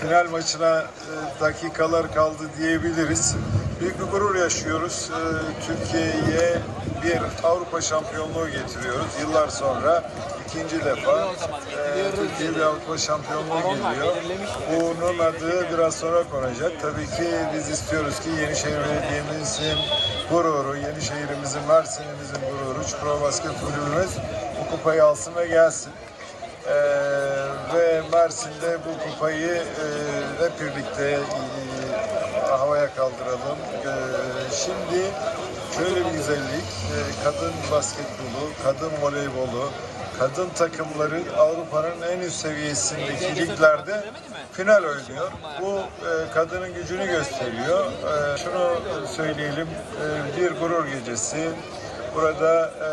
Final maçına e, dakikalar kaldı diyebiliriz. Büyük bir gurur yaşıyoruz. E, Türkiye'ye bir Avrupa şampiyonluğu getiriyoruz. Yıllar sonra ikinci defa e, Türkiye bir Avrupa şampiyonluğu geliyor. Bunun adı biraz sonra konacak. Tabii ki biz istiyoruz ki Yenişehir Belediye'mizin gururu, Yenişehir'imizin, Mersin'imizin gururu, Çukurova Basket Kulübümüz bu kupayı alsın ve gelsin. Ee, ve Mersin'de bu kupayı e, hep birlikte e, havaya kaldıralım. Ee, şimdi şöyle bir güzellik, e, kadın basketbolu, kadın voleybolu, kadın takımları Avrupa'nın en üst seviyesindeki liglerde final oynuyor. Bu e, kadının gücünü gösteriyor. E, şunu söyleyelim, e, bir gurur gecesi. Burada e,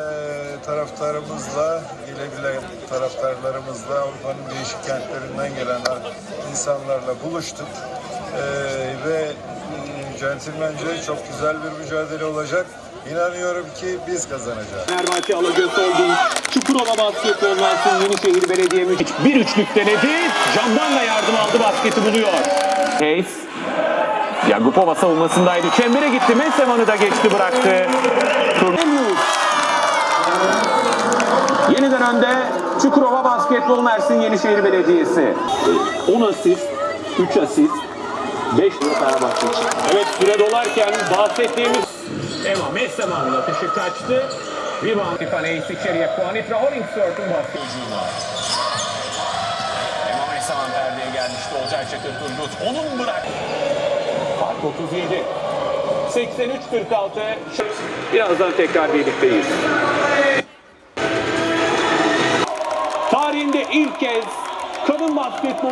taraftarımızla, gelebilen taraftarlarımızla Avrupa'nın değişik kentlerinden gelen insanlarla buluştuk. E, ve e, centilmence çok güzel bir mücadele olacak. İnanıyorum ki biz kazanacağız. Fenerbahçe Alagöz Holding, Çukurova Basketbol Mersin Yenişehir Belediye'miz bir üçlük denedi. Camdan da yardım aldı basketi buluyor. Hayes. Yagupova savunmasındaydı. Çembere gitti. Meseman'ı da geçti bıraktı. Turnemyus. Önde Çukurova Basketbol Mersin Yenişehir Belediyesi. 10 asist, 3 asist, 5 Fenerbahçe için. Evet süre dolarken bahsettiğimiz Ema Meseman'la atışı kaçtı. Rebound. Stefan Ace içeriye Juanitra Hollingsworth'un basketçuğu var. Ema Meseman perdeye gelmişti. Olcay Çakır Turgut. Onun bırak. Fark 37. 83-46. Birazdan tekrar birlikteyiz. Basketbolu